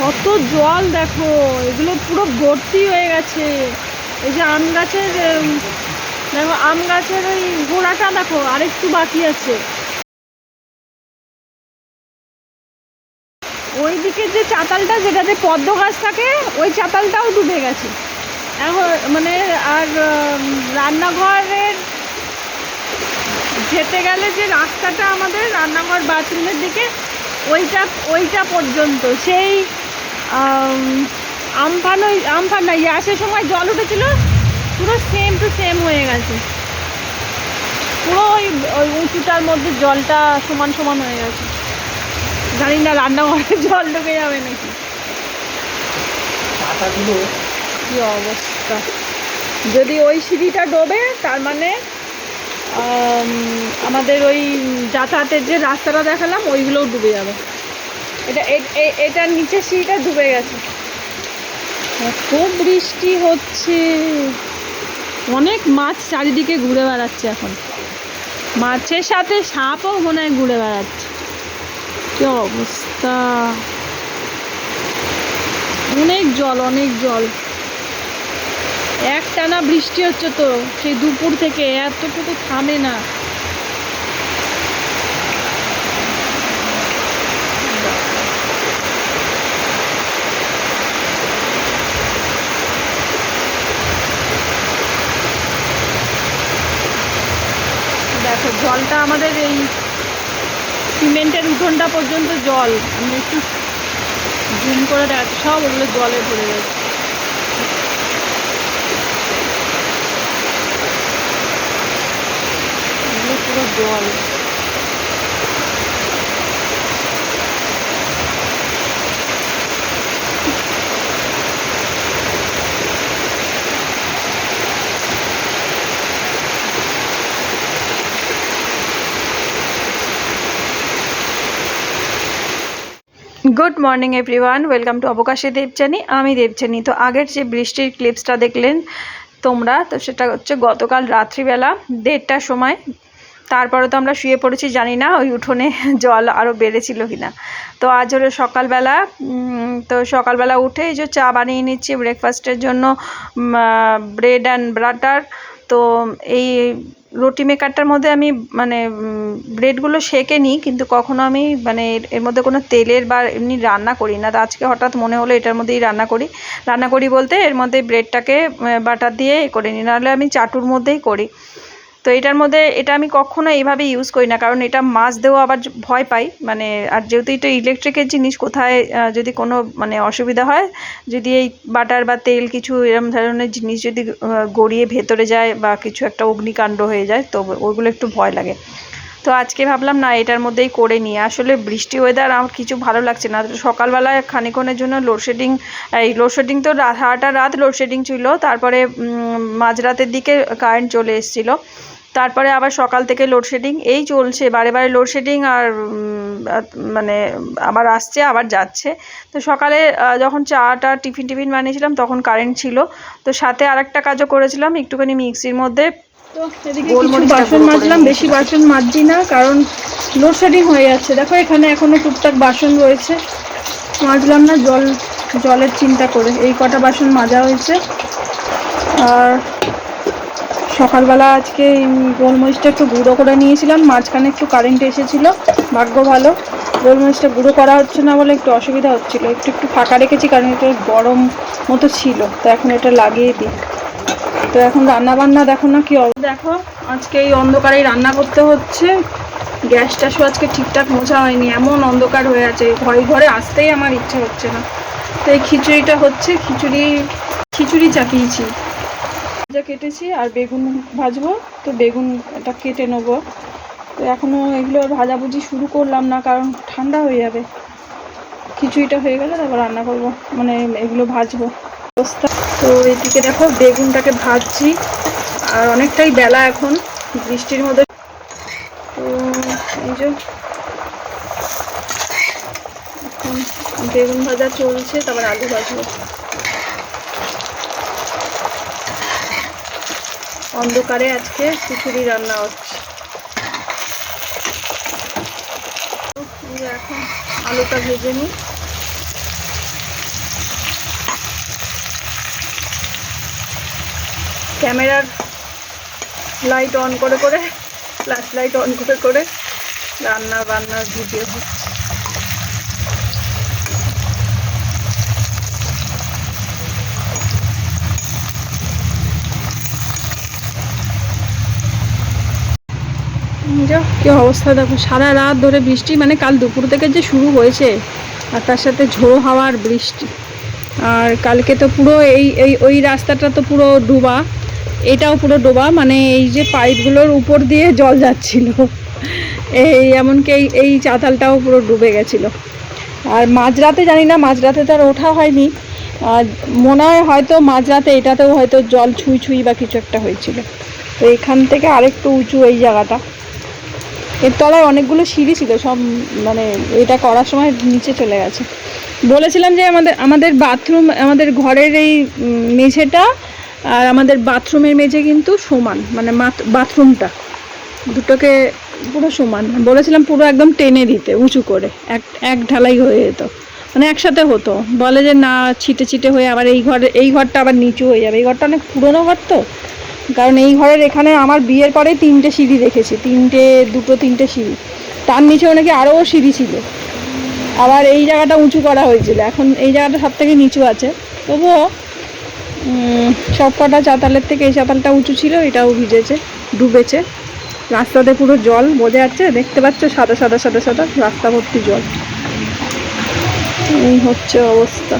কত জল দেখো, এগুলো পুরো ভর্তি হয়ে গেছে। এই যে আম গাছের দেখো, আম গাছের ওই গোড়াটা দেখো, আরেকটু বাকি আছে। ওই দিকের যে চাতালটা, যেটাতে পদ্ম গাছ থাকে, ওই চাতালটাও ডুবে গেছে। এখন মানে আর রান্নাঘরের যেতে গেলে যে রাস্তাটা আমাদের, রান্নাঘর, বাথরুমের দিকে, ওইটা ওইটা পর্যন্ত। সেই আমফান ওই আমফান না ইয়াসের সময় জল উঠেছিল পুরো সেম টু সেম হয়ে গেছে। পুরো ওই ওই উঁচুটার মধ্যে জলটা সমান সমান হয়ে গেছে। জানি না রান্নাঘরে জল ঢুকে যাবে নাকি। পাতাগুলো কি অবস্থা। যদি ওই সিঁড়িটা ডোবে তার মানে আমাদের ওই যাতায়াতের যে রাস্তাটা দেখালাম ওইগুলোও ডুবে যাবে। এটা এটার নিচে সিঁড়িটা ডুবে গেছে। এত বৃষ্টি হচ্ছে। অনেক মাছ চারিদিকে ঘুরে বেড়াচ্ছে এখন। মাছের সাথে সাপও মনে হয় ঘুরে বেড়াচ্ছে। কি অবস্থা? অনেক জল অনেক জল। একটানা বৃষ্টি হচ্ছে তো, সেই দুপুর থেকে। এতটুকু থামে না দেখো জলটা আমাদের এই সিমেন্টের উঠোনটা পর্যন্ত জল। আমি একটু জুম করে দেখাচ্ছি, সব ওগুলো জলে ভরে গেছে। পুরো জল। Good morning everyone welcome to অবকাশে Debchani আমি দেবচানী তো আগের যে বৃষ্টির ক্লিপসটা দেখলেন তোমরা, তো সেটা হচ্ছে গতকাল রাত্রিবেলা দেড়টার সময়। তারপরে তো আমরা শুয়ে পড়েছি, জানি না ওই উঠোনে জল আরও বেড়েছিল কিনা। তো আজ হলো সকালবেলা তো সকালবেলা উঠে এই যে চা বানিয়ে নিচ্ছি ব্রেকফাস্টের জন্য ব্রেড অ্যান্ড বাটার তো এই রুটি মেকারটার মধ্যে আমি মানে ব্রেডগুলো সেঁকে নিই, কিন্তু কখনো আমি মানে এর- মধ্যে কোনো তেলের বা এমনি রান্না করি না। তো আজকে হঠাৎ মনে হলো এটার মধ্যেই রান্না করি। রান্না করি বলতে এর মধ্যে ব্রেডটাকে বাটার দিয়ে করে নিই। নাহলে আমি চাটুর মধ্যেই করি। তো এটার মধ্যে এটা আমি কখনো এইভাবে ইউজ করি না, কারণ এটা মাছ দেওয়া আবার ভয় পাই। মানে আর যেহেতু এটা ইলেকট্রিকের জিনিস, কোথায় যদি কোনো মানে অসুবিধা হয়, যদি এই বাটার বা তেল কিছু এরম ধরনের জিনিস যদি গড়িয়ে ভেতরে যায় বা কিছু একটা অগ্নিকাণ্ড হয়ে যায়, তো ওইগুলো একটু ভয় লাগে। তো আজকে ভাবলাম, না, এটার মধ্যেই করে নিই। আসলে বৃষ্টি ওয়েদার আমার কিছু ভালো লাগছে না। তো সকালবেলা খানিক্ষণের জন্য লোডশেডিং এই লোডশেডিং তো সারাটা রাত লোডশেডিং ছিল। তারপরে মাঝরাতের দিকে কারেন্ট চলে এসেছিল। তারপরে আবার সকাল থেকে লোডশেডিং এই চলছে বারে বারে লোডশেডিং আর মানে আবার আসছে আবার যাচ্ছে। তো সকালে যখন চাটা টিফিন টিফিন বানিয়েছিলাম তখন কারেন্ট ছিল। তো সাথে আর একটা কাজও করেছিলাম একটুখানি মিক্সির মধ্যে বাসন মাজলাম বেশি বাসন মাজছি না কারণ লোডশেডিং হয়ে যাচ্ছে। দেখো এখানে এখনও টুকটাক বাসন রয়েছে। মাজলাম না জল জলের চিন্তা করে। এই কটা বাসন মাজা হয়েছে। আর সকালবেলা আজকে গোলমরিচটা একটু গুঁড়ো করে নিয়েছিলাম, মাঝখানে একটু কারেন্ট এসেছিল, ভাগ্য ভালো। গোলমরিচটা গুঁড়ো করা হচ্ছে না বলে একটু অসুবিধা হচ্ছিল, একটু একটু ফাঁকা রেখেছি কারণ এটা গরম মতো ছিল, তো এখন এটা লাগিয়ে দিই। তো এখন রান্না বান্না দেখো না কি দেখো, আজকে এই অন্ধকারেই রান্না করতে হচ্ছে। গ্যাস ট্যাসও আজকে ঠিকঠাক মোছা হয়নি, এমন অন্ধকার হয়ে আছে, ঘরে ঘরে আসতেই আমার ইচ্ছে হচ্ছে না। তো এই খিচুড়িটা হচ্ছে, খিচুড়ি খিচুড়ি চাপিয়েছি। যা কেটেছি আর বেগুন ভাজবো, তো বেগুনটা কেটে নেব। তো এখনও এগুলো ভাজাভুজি শুরু করলাম না, কারণ ঠান্ডা হয়ে যাবে। খিচুড়িটা হয়ে গেলে তারপর রান্না করব মানে এগুলো ভাজবো। অবস্থা। তো এদিকে দেখো বেগুনটাকে ভাজছি, আর অনেকটাই বেলা এখন, বৃষ্টির মধ্যে। তো এই যে এখন বেগুন ভাজা চলছে, তারপর আলু ভাজবো। অন্ধকারে আজকে খিচুড়ি রান্না হচ্ছে। এখন আলুটা ভেজে নিই। ক্যামেরার লাইট অন করে করে ফ্ল্যাশ লাইট অন করে করে রান্না বান্নার ভিডিও হচ্ছে। যা কি অবস্থা? দেখো, সারা রাত ধরে বৃষ্টি মানে কাল দুপুর থেকে যে শুরু হয়েছে, আর তার সাথে ঝোড়ো হাওয়ার বৃষ্টি। আর কালকে তো পুরো এই এই, ওই রাস্তাটা তো পুরো ডোবা। এটাও পুরো ডোবা মানে এই যে পাইপগুলোর উপর দিয়ে জল যাচ্ছিল। এই, এমনকি এই এই চাতালটাও পুরো ডুবে গেছিল। আর মাঝরাতে, জানি না, মাঝরাতে তো আর ওঠা হয়নি। আর মনে হয় হয়তো মাঝরাতে এটাতেও হয়তো জল ছুঁই ছুঁই বা কিছু একটা হয়েছিল। তো এখান থেকে আরেকটু উঁচু এই জায়গাটা। এর তলায় অনেকগুলো সিঁড়ি ছিল, সব মানে এটা করার সময় নিচে চলে গেছে। বলেছিলাম যে আমাদের আমাদের বাথরুম, আমাদের ঘরের এই মেঝেটা আর আমাদের বাথরুমের মেঝে কিন্তু সমান মানে বাথরুমটা। দুটোকে পুরো সমান। বলেছিলাম পুরো একদম টেনে দিতে, উঁচু করে, এক এক ঢালাই হয়ে যেত। মানে একসাথে হতো। বলে যে না, ছিটে ছিটে হয়ে আবার এই ঘরে, এই ঘরটা আবার নিচু হয়ে যাবে। এই ঘরটা অনেক পুরনো ঘর তো। কারণ এই ঘরের এখানে আমার বিয়ের পরে তিনটে সিঁড়ি দেখেছি। তিনটে, দুটো, তিনটে সিঁড়ি। তার নিচেও নাকি আরও সিঁড়ি ছিল। আবার এই জায়গাটা উঁচু করা হয়েছিল। এখন এই জায়গাটা সব থেকে নিচু আছে। তবুও সব কটা চাতালের থেকে এই চাতালটা উঁচু ছিল, এটাও ভিজেছে, ডুবেছে। রাস্তাতে পুরো জল বোঝা যাচ্ছে। দেখতে পাচ্ছ, সাদা সাদা সাদা সাদা, রাস্তা ভর্তি জল। এই হচ্ছে অবস্থা।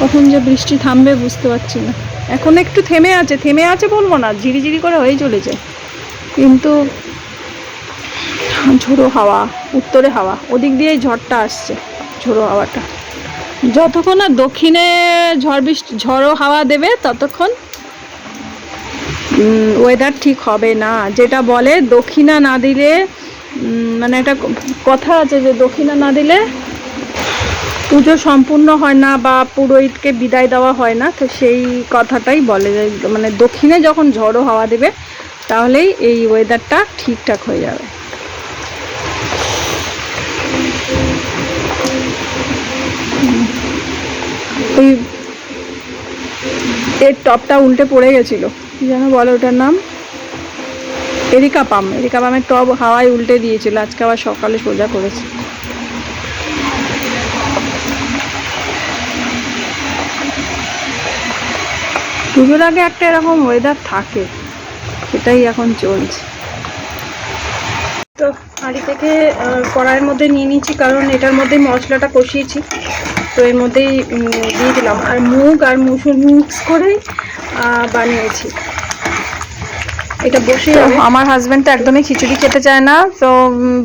কখন যে বৃষ্টি থামবে বুঝতে পারছি না। এখন একটু থেমে আছে থেমে আছে বলব না, ঝিরিঝিরি করে হয়ে চলেছে। কিন্তু ঝোড়ো হাওয়া, উত্তরে হাওয়া, ওদিক দিয়েই ঝড়টা আসছে, ঝোড়ো হাওয়াটা। যতক্ষণ না দক্ষিণে ঝড় বৃষ্টি, ঝড়ো হাওয়া দেবে, ততক্ষণ ওয়েদার ঠিক হবে না। যেটা বলে দক্ষিণা না দিলে মানে একটা কথা আছে যে দক্ষিণা না দিলে পুজো সম্পূর্ণ হয় না বা পুরোহিতকে বিদায় দেওয়া হয় না, তো সেই কথাটাই বলে মানে দক্ষিণে যখন ঝড়ো হাওয়া দেবে, তাহলেই এই ওয়েদারটা ঠিকঠাক হয়ে যাবে। ওই এর টপটা উল্টে পড়ে গেছিল, কি যেন বলে ওটার নাম? এরিকা পাম, এরিকা পামের টব হাওয়ায় উল্টে দিয়েছিল, আজকে আবার সকালে সোজা করেছে। পুজোর আগে একটা এরকম ওয়েদার থাকে, সেটাই এখন চলছে। তো হাঁড়ি থেকে কড়াইয়ের মধ্যে নিয়ে নিয়েছি, কারণ এটার মধ্যে মশলাটা কষিয়েছি। তো এর মধ্যেই দিয়ে দিলাম। আর মুগ আর মুসুর মিক্স করেই বানিয়েছি। এটা বসে আমার হাজব্যান্ড তো একদমই খিচুড়ি খেতে চায় না তো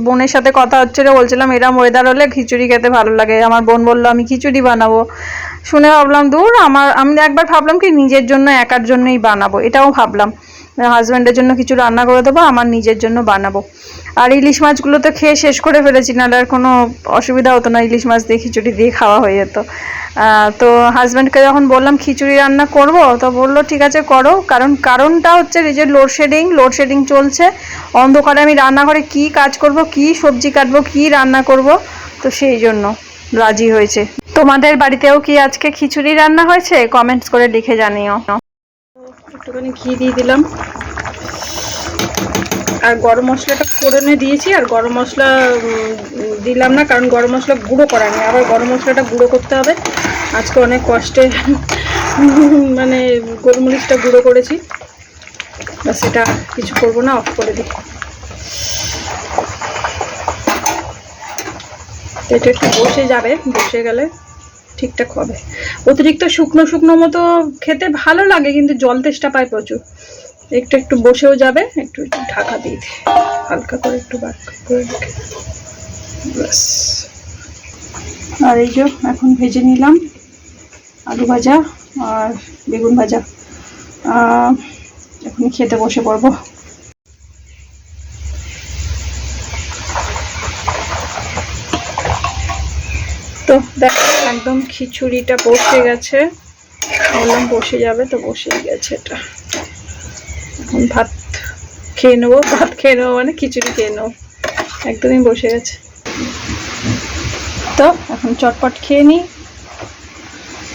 বোনের সাথে কথা হচ্ছিল বলছিলাম এরম ওয়েদার হলে খিচুড়ি খেতে ভালো লাগে। আমার বোন বলল আমি খিচুড়ি বানাবো। শুনে ভাবলাম দূর আমার আমি একবার ভাবলাম কি নিজের জন্য একার জন্যই বানাবো। এটাও ভাবলাম। হাজব্যান্ডের জন্য কিছু রান্না করে দেবো আমার নিজের জন্য বানাবো। আর ইলিশ মাছগুলো তো খেয়ে শেষ করে ফেলেছি নাহলে আর কোনো অসুবিধা হতো না ইলিশ মাছ দিয়ে খিচুড়ি দিয়ে খাওয়া হয়ে যেত। তো হাজব্যান্ডকে যখন বললাম, খিচুড়ি রান্না করব? তো বলল, ঠিক আছে, করো। কারণ, কারণটা হচ্ছে এই যে লোডশেডিং লোডশেডিং চলছে। অন্ধকারে আমি রান্নাঘরে কি কাজ করব, কি সবজি কাটবো, কি রান্না করব? তো সেই জন্য রাজি হয়েছে। তোমাদের বাড়িতেও কি আজকে খিচুড়ি রান্না হয়েছে? কমেন্টস করে লিখে জানিও। একটুখানি ঘি দিয়ে দিলাম। আর গরম মশলাটা ফোড়নে দিয়েছি, আর গরম মশলা দিলাম না, কারণ গরম মশলা গুঁড়ো করা নেই। আবার গরম মশলাটা গুঁড়ো করতে হবে। আজকে অনেক কষ্টে মানে গোলমরিচটা গুঁড়ো করেছি। বাস সেটা কিছু করব না অফ করে দিই। এটা একটু বসে যাবে, বসে গেলে ঠিকঠাক হবে। অতিরিক্ত শুকনো শুকনো মতো খেতে ভালো লাগে, কিন্তু জল তেষ্টা পায় প্রচুর। একটু একটু বসেও যাবে, একটু একটু ঢাকা দিয়ে দিই হালকা করে একটু বার করে রেখে ব্যাস। আর এই যে এখন ভেজে নিলাম আলু ভাজা আর বেগুন ভাজা। এখন খেতে বসে পড়ব। তো দেখো, একদম খিচুড়িটা বসে গেছে। বললাম বসে যাবে, তো বসেই গেছে এটা। এখন ভাত খেয়ে নেব, ভাত খেয়ে নেব মানে খিচুড়ি খেয়ে নেব। একদমই বসে গেছে। তো এখন চটপট খেয়ে নিই।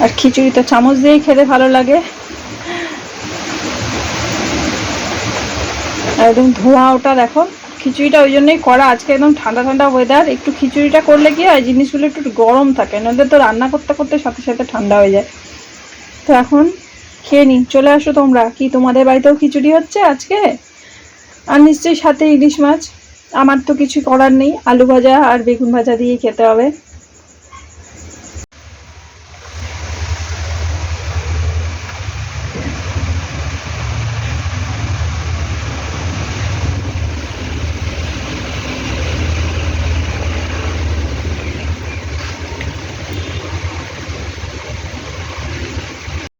আর খিচুড়ি তো চামচ দিয়েই খেতে ভালো লাগে। একদম ধোঁয়া ওটা দেখো। খিচুড়িটা ওই জন্যই করা। আজকে একদম ঠান্ডা ঠান্ডা ওয়েদার একটু খিচুড়িটা করলে কি হয়, জিনিসগুলো একটু গরম থাকে। নইলে তো রান্না করতে করতে সাথে সাথে ঠান্ডা হয়ে যায়। তো এখন খেয়ে নি, চলে আসো তোমরা। কি, তোমাদের বাড়িতেও খিচুড়ি হচ্ছে আজকে? আর নিশ্চয়ই সাথে ইলিশ মাছ। আমার তো কিছু করার নেই, আলু ভাজা আর বেগুন ভাজা দিয়ে খেতে হবে।